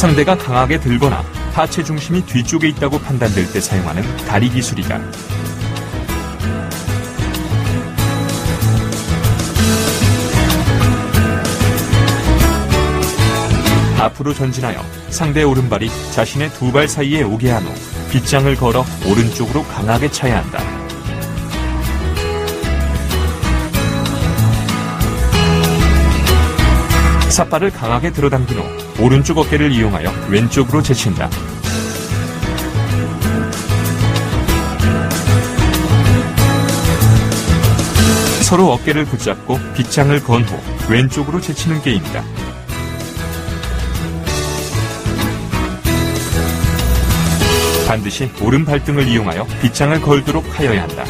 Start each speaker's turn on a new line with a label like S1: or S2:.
S1: 상대가 강하게 들거나 하체 중심이 뒤쪽에 있다고 판단될 때 사용하는 다리 기술이다. 앞으로 전진하여 상대 오른발이 자신의 두 발 사이에 오게 한 후 빗장을 걸어 오른쪽으로 강하게 차야 한다. 삿발을 강하게 들어당긴 후 오른쪽 어깨를 이용하여 왼쪽으로 제친다. 서로 어깨를 붙잡고 빗장을 건 후 왼쪽으로 제치는 게임이다. 반드시 오른 발등을 이용하여 빗장을 걸도록 하여야 한다.